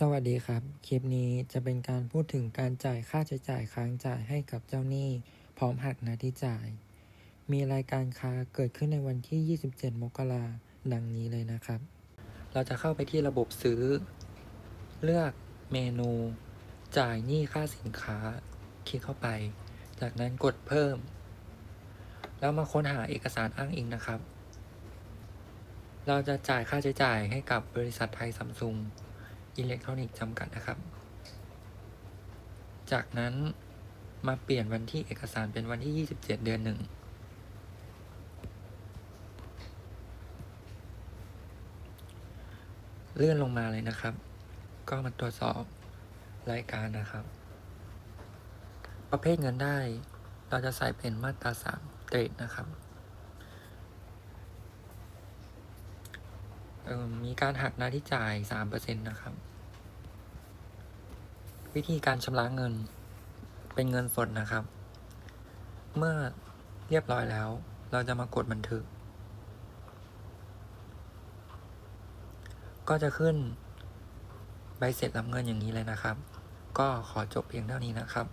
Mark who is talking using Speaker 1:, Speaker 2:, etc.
Speaker 1: สวัสดีครับ คลิปนี้จะเป็นการพูดถึงการจ่ายค่าใช้จ่ายค้างจ่ายให้กับเจ้าหนี้ พร้อมหักหน้าที่จ่าย มีรายการค้าเกิดขึ้นในวันที่ 27 มกราดังนี้เลยนะครับ เราจะเข้าไปที่ระบบซื้อ เลือกเมนู จ่ายหนี้ค่าสินค้า คลิกเข้าไป จากนั้นกดเพิ่ม แล้วมาค้นหาเอกสารอ้างอิงนะครับ เราจะจ่ายค่าใช้จ่ายให้กับบริษัทไทยซัมซุง อิเล็กทรอนิกส์จำกัดนะครับ จากนั้นมาเปลี่ยนวันที่เอกสารเป็นวันที่ 27 เดือนหนึ่งเลื่อนลงมาเลยนะครับ ก็มาตรวจสอบรายการนะครับ ประเภทเงินได้ เราจะใส่เป็นมาตราสามเตรดนะครับ เอิ่ม มีการหักหน้าที่จ่าย 3%นะครับ วิธีการชำระเงินเป็นเงินสดนะครับ เมื่อเรียบร้อยแล้ว เราจะมากดบันทึก ก็จะขึ้นใบเสร็จรับเงินอย่างนี้เลยนะครับ ก็ขอจบเพียงเท่านี้นะครับ